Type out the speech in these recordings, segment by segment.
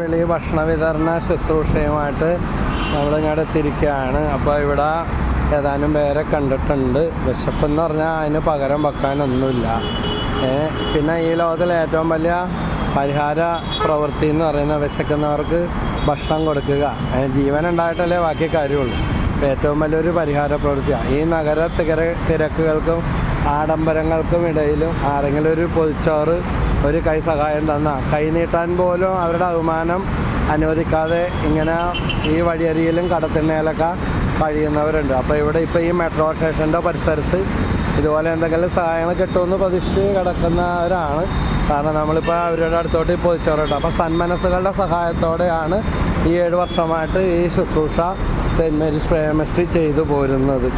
വെളി ഭക്ഷണ വിതരണ ശുശ്രൂഷയുമായിട്ട് നമ്മളിങ്ങോട്ട് എത്തിയിരിക്കുകയാണ് അപ്പോൾ ഇവിടെ ഏതാനും പേരെ കണ്ടിട്ടുണ്ട്. വിശപ്പെന്ന് പറഞ്ഞാൽ അതിന് പകരം വെക്കാനൊന്നുമില്ല. പിന്നെ ഈ ലോകത്തിലെ ഏറ്റവും വലിയ പരിഹാര പ്രവൃത്തി എന്ന് പറയുന്ന വിശക്കുന്നവർക്ക് ഭക്ഷണം കൊടുക്കുക. ജീവൻ ഉണ്ടായിട്ടല്ലേ ബാക്കി കാര്യമുള്ളൂ. ഏറ്റവും വലിയൊരു പരിഹാര പ്രവൃത്തിയാണ് ഈ നഗര തിര തിരക്കുകൾക്കും ആഡംബരങ്ങൾക്കും ഇടയിലും ആരെങ്കിലും ഒരു പൊതിച്ചോറ് ഒരു കൈ സഹായം തന്ന കൈ നീട്ടാൻ പോലും അവരുടെ അഭിമാനം അനുവദിക്കാതെ ഇങ്ങനെ ഈ വഴിയരിയിലും കടത്തിണ്ണയിലൊക്കെ കഴിയുന്നവരുണ്ട്. അപ്പോൾ ഇവിടെ ഇപ്പോൾ ഈ മെട്രോ സ്റ്റേഷന്റെ പരിസരത്ത് ഇതുപോലെ എന്തെങ്കിലും സഹായങ്ങൾ കിട്ടുമെന്ന് പ്രതീക്ഷിച്ച് കിടക്കുന്നവരാണ്. കാരണം നമ്മളിപ്പോൾ അവരുടെ അടുത്തോട്ട് പൊതിച്ചോറിട്ട് അപ്പോൾ സന്മനസ്സുകളുടെ സഹായത്തോടെയാണ് ഈ ഏഴ് വർഷമായിട്ട് ഈ ശുശ്രൂഷ സെന്റ് മേരീസ് പ്രേമസ്ട്രി ചെയ്തു പോരുന്നത്.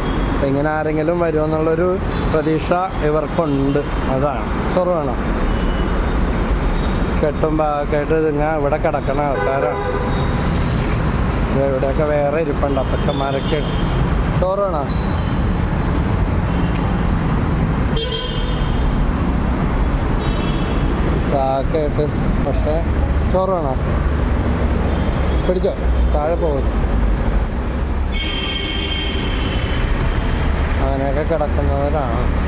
ഇങ്ങനെ ആരെങ്കിലും വരുമെന്നുള്ളൊരു പ്രതീക്ഷ ഇവർക്കുണ്ട്. അതാണ്. ചോറ് വേണം? കെട്ടും ഭാഗമായിട്ട് ഇതിങ്ങ ഇവിടെ കിടക്കണ ആൾക്കാരാണ്. ഇവിടെയൊക്കെ വേറെ ഇരിപ്പുണ്ട് അപ്പച്ചന്മാരൊക്കെ. ചോറാണ്? വേണോ പക്ഷെ പക്ഷേ ചോറ് പിടിച്ചോ താഴെ പോകുന്നു അങ്ങനെയൊക്കെ കിടക്കുന്നവരാണ്.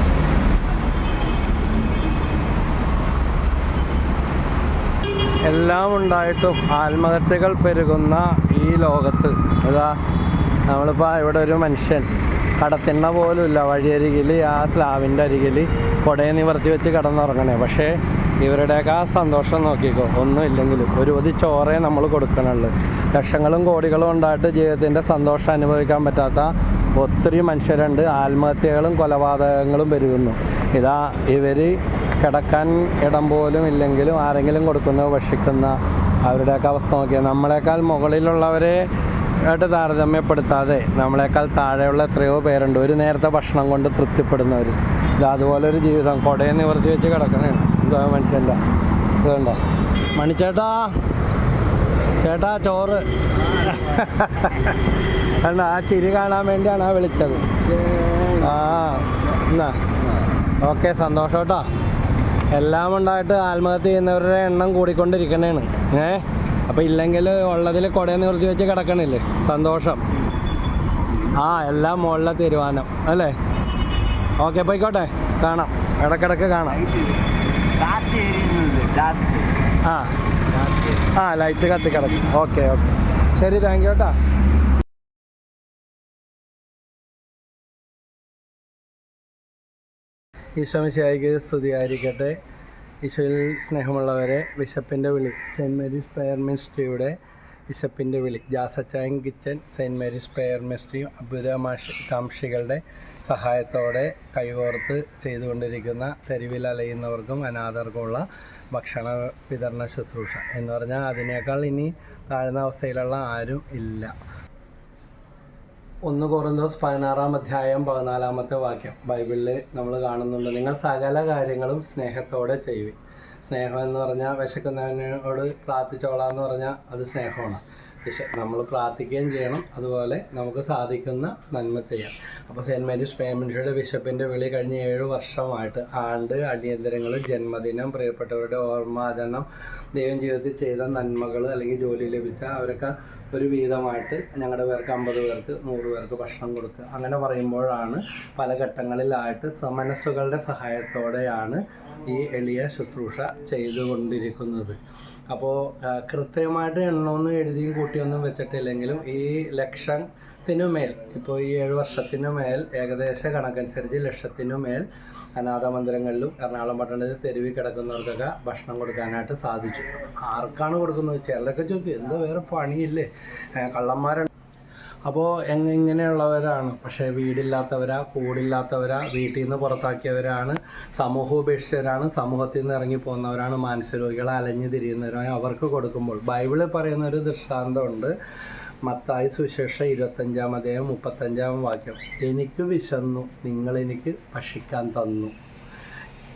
എല്ലാം ഉണ്ടായിട്ടും ആത്മഹത്യകൾ പെരുകുന്ന ഈ ലോകത്ത്. അതാ നമ്മളിപ്പോൾ ഇവിടെ ഒരു മനുഷ്യൻ കടത്തിണ്ണ പോലും ഇല്ല വഴിയരികിൽ ആ സ്ലാവിന്റെ അരികിൽ കുടയെ നിവർത്തി വെച്ച് കിടന്നുറങ്ങണേ. പക്ഷേ ഇവരുടെയൊക്കെ ആ സന്തോഷം നോക്കിക്കോ ഒന്നും ഇല്ലെങ്കിലും. ഒരു ഒതി ചോറേ നമ്മൾ കൊടുക്കണുള്ളൂ. ലക്ഷങ്ങളും കോടികളും ഉണ്ടായിട്ട് ജീവിതത്തിന്റെ സന്തോഷം അനുഭവിക്കാൻ പറ്റാത്ത ഒത്തിരി മനുഷ്യരുണ്ട്. ആത്മഹത്യകളും കൊലപാതകങ്ങളും പെരുകുന്നു. ഇതാ ഇവർ കിടക്കാൻ ഇടം പോലും ഇല്ലെങ്കിലും ആരെങ്കിലും കൊടുക്കുന്ന ഭക്ഷിക്കുന്ന അവരുടെയൊക്കെ അവസ്ഥ നോക്കിയാൽ നമ്മളെക്കാൾ മുകളിലുള്ളവരെ ആയിട്ട് താരതമ്യപ്പെടുത്താതെ നമ്മളെക്കാൾ താഴെയുള്ള എത്രയോ പേരുണ്ട്. ഒരു നേരത്തെ ഭക്ഷണം കൊണ്ട് തൃപ്തിപ്പെടുന്നവർ ഇത് അതുപോലെ ഒരു ജീവിതം. കൊടയെ നിവർത്തി വെച്ച് കിടക്കണേ ഇതാ മനുഷ്യന്റെ. ഇതുണ്ടോ മണിച്ചേട്ടാ. ചേട്ടാ ചോറ്. അല്ല ആ ചിരി കാണാൻ വേണ്ടിയാണ് ആ വിളിച്ചത്. ആ എന്നാ. ഓക്കെ സന്തോഷം കേട്ടോ. എല്ലാം ഉണ്ടായിട്ട് ആത്മഹത്യ ചെയ്യുന്നവരുടെ എണ്ണം കൂടിക്കൊണ്ടിരിക്കണേണ്. ഏ? അപ്പം ഇല്ലെങ്കിൽ ഉള്ളതിൽ കൊടയ നിവർത്തി വെച്ച് കിടക്കണില്ലേ? സന്തോഷം. ആ എല്ലാം മുകളിലെ തീരുമാനം. അല്ലേ? ഓക്കെ പോയിക്കോട്ടെ. കാണാം. ഇടക്കിടക്ക് കാണാം. ആ. ആ ലൈറ്റ് കത്തി കിടക്കും. Okay okay. ശരി താങ്ക് യു കേട്ടോ ഈശോമിശിയായിക്ക് സ്തുതിയായിരിക്കട്ടെ. ഈശോയിൽ സ്നേഹമുള്ളവരെ ബിഷപ്പിന്റെ വിളി സെന്റ് മേരീസ് പ്രയർ മിനിസ്ട്രിയുടെ ബിഷപ്പിന്റെ വിളി Jasachayan kitchen saint Mary's prayer മിനിസ്ട്രിയും അഭ്യുതമാകാംക്ഷികളുടെ സഹായത്തോടെ കൈകോർത്ത് ചെയ്തുകൊണ്ടിരിക്കുന്ന തെരുവിൽ അലയുന്നവർക്കും അനാഥർക്കുമുള്ള ഭക്ഷണ വിതരണ ശുശ്രൂഷ എന്ന് പറഞ്ഞാൽ അതിനേക്കാൾ ഇനി താഴ്ന്ന അവസ്ഥയിലുള്ള ആരും ഇല്ല. ഒന്ന് കോറിന്തോസ് പതിനാറാം അധ്യായം പതിനാലാമത്തെ വാക്യം. ബൈബിളിൽ നമ്മൾ കാണുന്നുണ്ട് നിങ്ങൾ സകല കാര്യങ്ങളും സ്നേഹത്തോടെ ചെയ്യുവിൻ. സ്നേഹം എന്ന് പറഞ്ഞാൽ വിശക്കുന്നവനോട് പ്രാർത്ഥിച്ചോളാം എന്ന് പറഞ്ഞാൽ അത് സ്നേഹമാണ്. നമ്മൾ പ്രാർത്ഥിക്കുകയും ചെയ്യണം. അതുപോലെ നമുക്ക് സാധിക്കുന്ന നന്മ ചെയ്യാം. അപ്പോൾ സെന്റ് മേരീസ് പേയ്മെന്റിയുടെ ബിഷപ്പിന്റെ വിളി കഴിഞ്ഞ ഏഴ് വർഷമായിട്ട് ആണ്ട് അടിയന്തരങ്ങൾ ജന്മദിനം പ്രിയപ്പെട്ടവരുടെ ഓർമ്മാചരണം ദൈവം ജീവിതത്തിൽ ചെയ്ത നന്മകൾ അല്ലെങ്കിൽ ജോലി ലഭിച്ച അവരൊക്കെ ഒരു വീതമായിട്ട് ഞങ്ങളുടെ പേർക്ക് അമ്പത് പേർക്ക് നൂറ് പേർക്ക് ഭക്ഷണം കൊടുക്കുക. അങ്ങനെ പറയുമ്പോഴാണ് പല ഘട്ടങ്ങളിലായിട്ട് സമനസ്സുകളുടെ സഹായത്തോടെയാണ് ഈ എളിയ ശുശ്രൂഷ ചെയ്തുകൊണ്ടിരിക്കുന്നത്. അപ്പോൾ കൃത്യമായിട്ട് എണ്ണമൊന്നും എഴുതിയും കൂട്ടിയൊന്നും വെച്ചിട്ടില്ലെങ്കിലും ഈ ലക്ഷത്തിനു മേൽ ഇപ്പോൾ ഈ ഏഴ് വർഷത്തിനു മേൽ ഏകദേശ കണക്കനുസരിച്ച് ലക്ഷത്തിനു മേൽ അനാഥ മന്ദിരങ്ങളിലും എറണാകുളം പട്ടണത്തിൽ തെരുവിൽ കിടക്കുന്നവർക്കൊക്കെ ഭക്ഷണം കൊടുക്കാനായിട്ട് സാധിച്ചു. ആർക്കാണ് കൊടുക്കുന്നത്? ചിലരൊക്കെ ചോദിക്കും എന്താ വേറെ പണിയില്ലേ? ഏഹ് കള്ളന്മാരുണ്ട് അപ്പോൾ എങ്ങനെയുള്ളവരാണ് പക്ഷേ വീടില്ലാത്തവരാ കൂടില്ലാത്തവരാ വീട്ടിൽ നിന്ന് പുറത്താക്കിയവരാണ് സമൂഹോപേക്ഷിതരാണ് സമൂഹത്തിൽ നിന്ന് ഇറങ്ങി പോകുന്നവരാണ് മാനസരോഗികൾ അലഞ്ഞു തിരിയുന്നവരാണ്. അവർക്ക് കൊടുക്കുമ്പോൾ ബൈബിളിൽ പറയുന്ന ഒരു ദൃഷ്ടാന്തമുണ്ട്. മത്തായി സുശേഷ ഇരുപത്തഞ്ചാം അധ്യായം മുപ്പത്തഞ്ചാം വാക്യം. എനിക്ക് വിശന്നു നിങ്ങൾ എനിക്ക് ഭക്ഷിക്കാൻ തന്നു.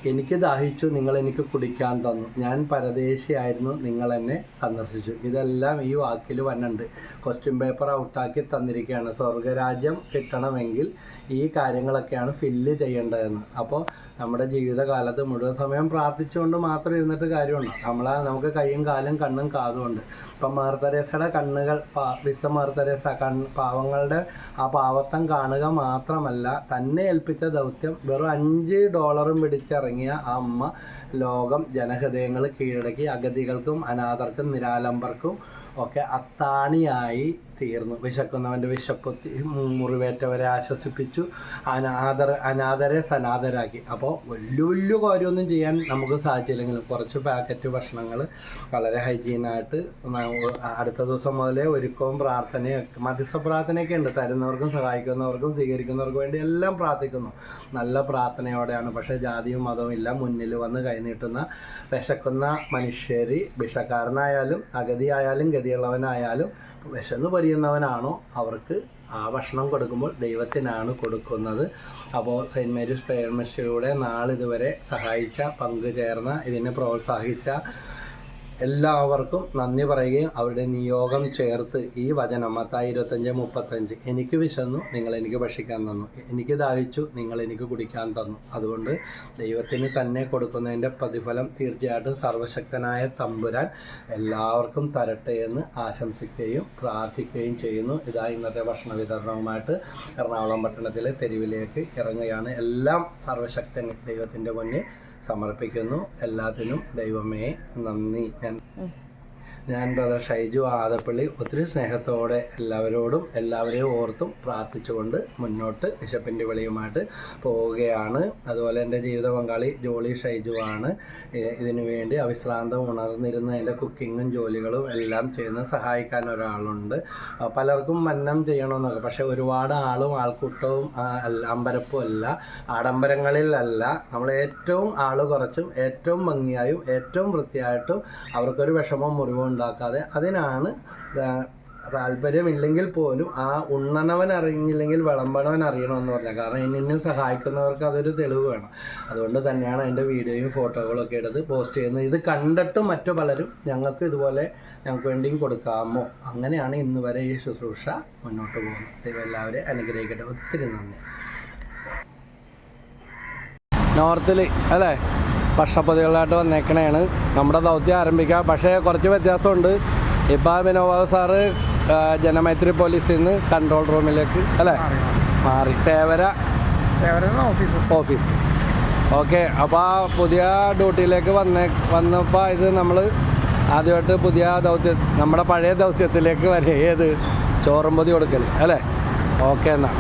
എനിക്ക് ദാഹിച്ചു നിങ്ങൾ എനിക്ക് കുടിക്കാൻ തന്നു. ഞാൻ പരദേശിയായിരുന്നു നിങ്ങൾ എന്നെ സന്ദർശിച്ചു. ഇതെല്ലാം ഈ വാക്കിൽ വന്നുണ്ട് ക്വസ്റ്റ്യൻ പേപ്പർ ഔട്ടാക്കി തന്നിരിക്കുകയാണ്. സ്വർഗരാജ്യം കിട്ടണമെങ്കിൽ ഈ കാര്യങ്ങളൊക്കെയാണ് ഫില്ല് ചെയ്യേണ്ടതെന്ന്. അപ്പോൾ നമ്മുടെ ജീവിതകാലത്ത് മുഴുവൻ സമയം പ്രാർത്ഥിച്ചുകൊണ്ട് മാത്രം ഇരുന്നിട്ട് കാര്യമുണ്ട്? നമ്മളെ നമുക്ക് കയ്യും കാലും കണ്ണും കാതും ഉണ്ട് ഇപ്പം മാർത്തരേസയുടെ കണ്ണുകൾ പാ വിശ്വ മാർത്തരേസ കണ്ണ് പാവങ്ങളുടെ ആ പാവത്തം കാണുക മാത്രമല്ല തന്നെ ഏൽപ്പിച്ച ദൗത്യം വെറും അഞ്ച് ഡോളറും പിടിച്ചിറങ്ങിയ ആ അമ്മ ലോകം ജനഹൃദയങ്ങൾ കീഴടക്കി അഗതികൾക്കും അനാഥർക്കും നിരാലംബർക്കും ഒക്കെ അത്താണിയായി തീർന്നു. വിശക്കുന്നവന്റെ വിശപ്പ് മുറിവേറ്റവരെ ആശ്വസിപ്പിച്ചു. അനാഥർ അനാഥരെ സനാഥരാക്കി അപ്പോൾ വലിയ വലിയ കാര്യമൊന്നും ചെയ്യാൻ നമുക്ക് സാധിച്ചില്ലെങ്കിലും കുറച്ച് പാക്കറ്റ് ഭക്ഷണങ്ങൾ വളരെ ഹൈജീനായിട്ട് അടുത്ത ദിവസം മുതലേ ഒരുക്കവും പ്രാർത്ഥനയും മധ്യസ്ഥ പ്രാർത്ഥനയൊക്കെ ഉണ്ട്. തരുന്നവർക്കും സഹായിക്കുന്നവർക്കും സ്വീകരിക്കുന്നവർക്കും വേണ്ടി എല്ലാം പ്രാർത്ഥിക്കുന്നു. നല്ല പ്രാർത്ഥനയോടെയാണ്. പക്ഷേ ജാതിയും മതവും ഇല്ല. മുന്നിൽ വന്ന് കൈനീട്ടുന്ന വിശക്കുന്ന മനുഷ്യർ ഭിക്ഷക്കാരനായാലും അഗതിയായാലും ഗതിയുള്ളവനായാലും വിശന്ന് പൊരിയുന്നവനാണോ അവർക്ക് ആ ഭക്ഷണം കൊടുക്കുമ്പോൾ ദൈവത്തിനാണ് കൊടുക്കുന്നത്. അപ്പോൾ സെയിന്റ് മേരീസ് പ്രേയർ നാളിതുവരെ സഹായിച്ച പങ്കുചേർന്ന ഇതിനെ പ്രോത്സാഹിച്ച എല്ലാവർക്കും നന്ദി പറയുകയും അവരുടെ നിയോഗം ചേർത്ത് ഈ വചനം മത്തായി ഇരുപത്തഞ്ച് മുപ്പത്തഞ്ച്. എനിക്ക് വിശന്നു നിങ്ങൾ എനിക്ക് ഭക്ഷിക്കാൻ തന്നു. എനിക്ക് ദാഹിച്ചു നിങ്ങൾ എനിക്ക് കുടിക്കാൻ തന്നു. അതുകൊണ്ട് ദൈവത്തിന് തന്നെ കൊടുക്കുന്നതിന്റെ പ്രതിഫലം തീർച്ചയായിട്ടും സർവശക്തനായ തമ്പുരാൻ എല്ലാവർക്കും തരട്ടെ എന്ന് ആശംസിക്കുകയും പ്രാർത്ഥിക്കുകയും ചെയ്യുന്നു. ഇതാ ഇന്നത്തെ ഭക്ഷണ വിതരണവുമായിട്ട് എറണാകുളം പട്ടണത്തിലെ തെരുവിലേക്ക് ഇറങ്ങുകയാണ്. എല്ലാം സർവശക്തൻ ദൈവത്തിന്റെ മുന്നിൽ സമർപ്പിക്കുന്നു. എല്ലാത്തിനും ദൈവമേ നന്ദി. ഞാൻ ഞാൻ ബ്രദർ ഷൈജു ആദപ്പള്ളി ഒത്തിരി സ്നേഹത്തോടെ എല്ലാവരോടും എല്ലാവരെയും ഓർത്തും പ്രാർത്ഥിച്ചുകൊണ്ട് മുന്നോട്ട് ബിഷപ്പിന്റെ വിളിയുമായിട്ട് പോവുകയാണ്. അതുപോലെ എന്റെ ജീവിത പങ്കാളി ജോളി ഷൈജു ആണ്. ഇതിനു വേണ്ടി അവിശ്രാന്തം ഉണർന്നിരുന്ന എന്റെ കുക്കിങ്ങും ജോലികളും എല്ലാം ചെയ്യുന്ന സഹായിക്കാൻ ഒരാളുണ്ട്. പലർക്കും മന്നം ചെയ്യണമെന്നൊക്കെ. പക്ഷേ ഒരുപാട് ആളും ആൾക്കൂട്ടവും അമ്പരപ്പും അല്ല ആഡംബരങ്ങളിലല്ല നമ്മൾ ഏറ്റവും ആൾ കുറച്ചും ഏറ്റവും ഭംഗിയായും ഏറ്റവും വൃത്തിയായിട്ടും അവർക്കൊരു വിഷമം മുറിവും ഉണ്ടാക്കാതെ അതിനാണ് താല്പര്യമില്ലെങ്കിൽ പോലും ആ ഉണ്ണണവൻ അറിഞ്ഞില്ലെങ്കിൽ വിളമ്പണവൻ അറിയണമെന്ന് പറഞ്ഞാൽ കാരണം ഇന്നും സഹായിക്കുന്നവർക്ക് അതൊരു തെളിവ് വേണം. അതുകൊണ്ട് തന്നെയാണ് അതിന്റെ വീഡിയോയും ഫോട്ടോകളും ഒക്കെ എടുത്ത് പോസ്റ്റ് ചെയ്യുന്നത്. ഇത് കണ്ടിട്ട് മറ്റു പലരും ഞങ്ങൾക്ക് ഇതുപോലെ ഞങ്ങൾക്ക് വേണ്ടിയും കൊടുക്കാമോ? അങ്ങനെയാണ് ഇന്ന് വരെ ഈ ശുശ്രൂഷ മുന്നോട്ട് പോകുന്നത്. ദൈവം എല്ലാവരെയും അനുഗ്രഹിക്കട്ടെ. ഒത്തിരി നന്ദി. നോർത്തിൽ അല്ലേ? ഭക്ഷണപ്പതികളായിട്ട് വന്നേക്കണേണ്. നമ്മുടെ ദൗത്യം ആരംഭിക്കാം. പക്ഷേ കുറച്ച് വ്യത്യാസമുണ്ട്. ഇപ്പം വിനോബാബു സാറ് ജനമൈത്രി പോലീസിൽ നിന്ന് കൺട്രോൾ റൂമിലേക്ക് അല്ലേ? മാറി. തേവര. ഓഫീസ്. ഓഫീസ്. ഓക്കെ അപ്പോൾ ആ പുതിയ ഡ്യൂട്ടിയിലേക്ക് വന്നേ വന്നപ്പോൾ ഇത് നമ്മൾ ആദ്യമായിട്ട് പുതിയ ദൗത്യ നമ്മുടെ പഴയ ദൗത്യത്തിലേക്ക് വരെ ഏത്? ചോറും പൊതി കൊടുക്കൽ അല്ലേ? ഓക്കെ എന്നാൽ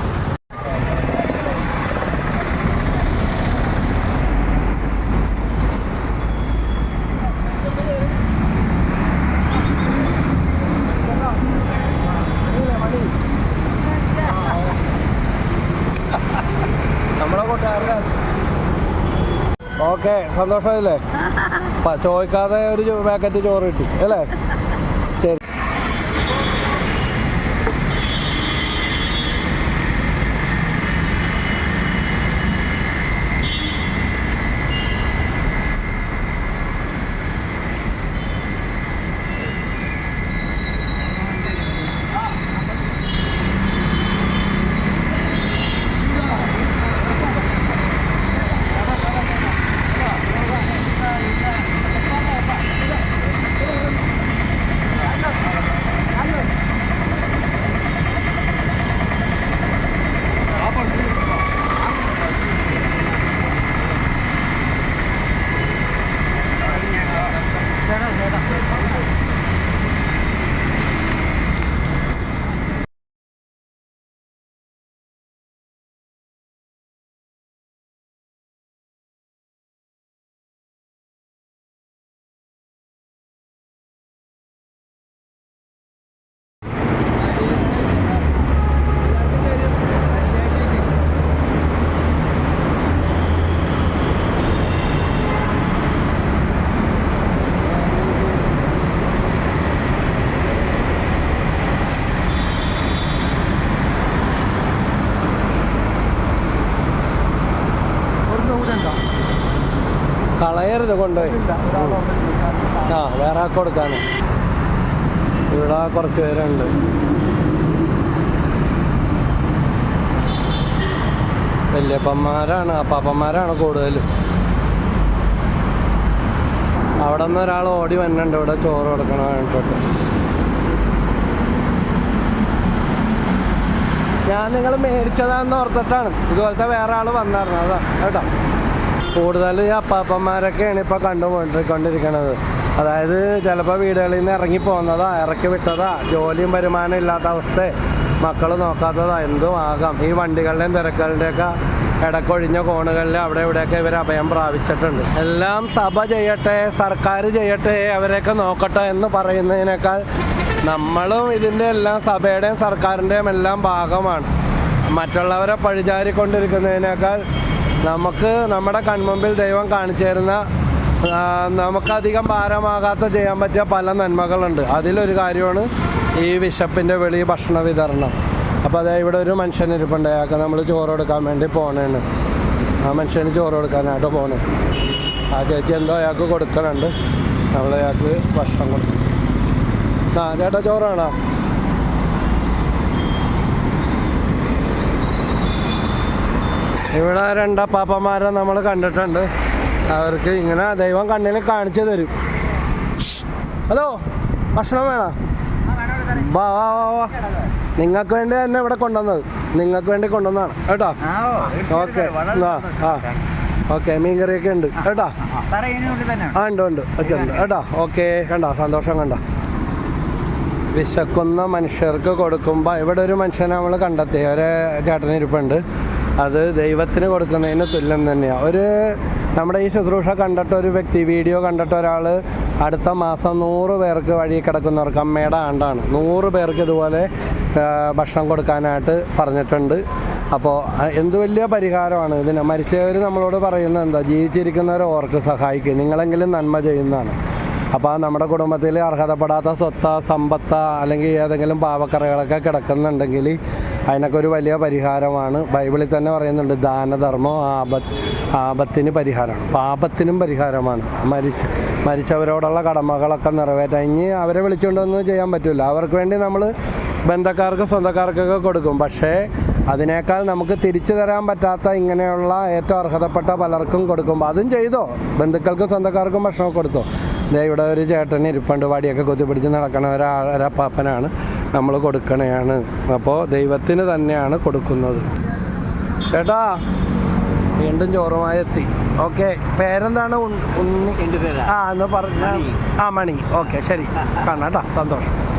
നമ്മുടെ കൂട്ടുകാരുടെ ഓക്കെ സന്തോഷമായില്ലേ? പ- ചോദിക്കാതെ ഒരു പാക്കറ്റ് ചോറ് കിട്ടി അല്ലേ ശരി കളയരുത് കൊണ്ടുപോയി. ആ വേറെ കൊടുക്കാന്. ഇവിടെ കുറച്ച് പേരുണ്ട്. വല്യപ്പന്മാരാണ് അപ്പാപ്പന്മാരാണ് കൂടുതലും. അവിടെ നിന്ന് ഒരാൾ ഓടി വന്നിട്ടുണ്ട് ഇവിടെ ചോറ് കൊടുക്കണം വേണ്ടിട്ട് ഞാൻ നിങ്ങൾ മേടിച്ചതാന്ന് ഓർത്തിട്ടാണ്. ഇതുപോലത്തെ വേറെ ആൾ വന്നായിരുന്നു. അതാ കേട്ടോ. കൂടുതൽ ഈ അപ്പാപ്പന്മാരൊക്കെയാണ് ഇപ്പോൾ കണ്ടുകൊണ്ടിരിക്കൊണ്ടിരിക്കണത് അതായത് ചിലപ്പോൾ വീടുകളിൽ നിന്ന് ഇറങ്ങി പോകുന്നതാ ഇറക്കി വിട്ടതാ ജോലിയും വരുമാനം ഇല്ലാത്ത അവസ്ഥ. മക്കൾ നോക്കാത്തതാ എന്തും ആകാം. ഈ വണ്ടികളുടെയും തിരക്കുകളുടെയൊക്കെ ഇടക്കൊഴിഞ്ഞ കോണുകളിൽ അവിടെ ഇവിടെയൊക്കെ ഇവർ അഭയം പ്രാപിച്ചിട്ടുണ്ട്. എല്ലാം സഭ ചെയ്യട്ടെ സർക്കാർ ചെയ്യട്ടെ അവരെയൊക്കെ നോക്കട്ടെ എന്ന് പറയുന്നതിനേക്കാൾ നമ്മളും ഇതിന്റെ എല്ലാം സഭയുടെയും സർക്കാരിന്റെയും എല്ലാം ഭാഗമാണ്. മറ്റുള്ളവരെ പഴിചാരിക്കൊണ്ടിരിക്കുന്നതിനേക്കാൾ നമുക്ക് നമ്മുടെ കൺമുമ്പിൽ ദൈവം കാണിച്ചു തരുന്ന നമുക്കധികം ഭാരമാകാത്ത ചെയ്യാൻ പറ്റിയ പല നന്മകളുണ്ട്. അതിലൊരു കാര്യമാണ് ഈ വിശപ്പിന്റെ വെളി ഭക്ഷണ വിതരണം. അപ്പോൾ അതായത് ഇവിടെ ഒരു മനുഷ്യൻ ഇരിപ്പുണ്ട്. അയാൾക്ക് നമ്മൾ ചോറ് കൊടുക്കാൻ വേണ്ടി പോകണേണ് ആ മനുഷ്യന് ചോറ് കൊടുക്കാനായിട്ട് പോണേ. ആ ചേച്ചി എന്തോ അയാൾക്ക് കൊടുക്കണുണ്ട്. നമ്മൾ അയാൾക്ക് ഭക്ഷണം കൊടുക്കും. ആ ചേട്ടാ ചോറാണോ ഇവിടെ രണ്ടപ്പാപ്പന്മാരെ നമ്മൾ കണ്ടിട്ടുണ്ട്. അവർക്ക് ഇങ്ങനെ ദൈവം കണ്ണിൽ കാണിച്ചു തരും. ഹലോ ഭക്ഷണം വേണം? വാ വാ വാ വാ. നിങ്ങൾക്ക് വേണ്ടി തന്നെ ഇവിടെ കൊണ്ടുവന്നത്. നിങ്ങൾക്ക് വേണ്ടി കൊണ്ടുവന്നതാണ്. കേട്ടോ? ഓക്കെ. ആ ആ. ഓക്കെ മീൻകറിയൊക്കെ ഉണ്ട്. കേട്ടോ? ആ ഉണ്ട് ഉണ്ട്. വെച്ചിട്ടുണ്ട്. കേട്ടോ? ഓക്കെ കണ്ടോ? സന്തോഷം കണ്ടോ? വിശക്കുന്ന മനുഷ്യർക്ക് കൊടുക്കുമ്പോൾ ഇവിടെ ഒരു മനുഷ്യനെ നമ്മൾ കണ്ടെത്തി. ഒരു ചേട്ടനിരിപ്പുണ്ട്. അത് ദൈവത്തിന് കൊടുക്കുന്നതിന് തുല്യം തന്നെയാണ് ഒരു നമ്മുടെ ഈ ശുശ്രൂഷ കണ്ടിട്ട് ഒരു വ്യക്തി വീഡിയോ കണ്ടിട്ട് ഒരാൾ അടുത്ത മാസം നൂറ് പേർക്ക് വഴി കിടക്കുന്നവർക്ക് അമ്മയുടെ ആണ്ടാണ്. നൂറ് പേർക്ക് ഇതുപോലെ ഭക്ഷണം കൊടുക്കാനായിട്ട് പറഞ്ഞിട്ടുണ്ട്. അപ്പോൾ എന്ത് വലിയ പരിഹാരമാണ് ഇതിന്? മരിച്ചവർ നമ്മളോട് പറയുന്നത് എന്താ? ജീവിച്ചിരിക്കുന്നവരെ ഓർക്ക് സഹായിക്കും. നിങ്ങളെങ്കിലും നന്മ ചെയ്യുന്നതാണ്. അപ്പോൾ നമ്മുടെ കുടുംബത്തിൽ അർഹതപ്പെടാത്ത സ്വത്ത സമ്പത്ത അല്ലെങ്കിൽ ഏതെങ്കിലും പാവക്കറകളൊക്കെ കിടക്കുന്നുണ്ടെങ്കിൽ അതിനൊക്കെ ഒരു വലിയ പരിഹാരമാണ്. ബൈബിളിൽ തന്നെ പറയുന്നുണ്ട് ദാനധർമ്മം ആപത്ത് ആപത്തിന് പരിഹാരമാണ്. പാപത്തിനും പരിഹാരമാണ്. മരിച്ച മരിച്ചവരോടുള്ള കടമകളൊക്കെ നിറവേറ്റാൻ ഇനി അവരെ വിളിച്ചുകൊണ്ടൊന്നും ചെയ്യാൻ പറ്റില്ല അവർക്ക് വേണ്ടി നമ്മൾ ബന്ധക്കാർക്ക് സ്വന്തക്കാർക്കൊക്കെ കൊടുക്കും. പക്ഷേ അതിനേക്കാൾ നമുക്ക് തിരിച്ചു തരാൻ പറ്റാത്ത ഇങ്ങനെയുള്ള ഏറ്റവും അർഹതപ്പെട്ട പലർക്കും കൊടുക്കുമ്പോൾ അതും ചെയ്തോ? ബന്ധുക്കൾക്കും സ്വന്തക്കാർക്കും ഭക്ഷണം കൊടുത്തോ? ഇവിടെ ഒരു ചേട്ടൻ ഇരിപ്പുണ്ട് വടിയൊക്കെ കുത്തിപ്പിടിച്ച് നടക്കണ ഒരാ- ഒരപ്പാപ്പനാണ് നമ്മൾ കൊടുക്കണയാണ്. അപ്പോൾ ദൈവത്തിന് തന്നെയാണ് കൊടുക്കുന്നത്. ചേട്ടാ വീണ്ടും ചോറുമായി എത്തി. ഓക്കെ പേരെന്താണ്? ഉണ്ണി ആ എന്ന് പറഞ്ഞ ആ മണി. ഓക്കെ ശരി. കാണാം കേട്ടോ. സന്തോഷം.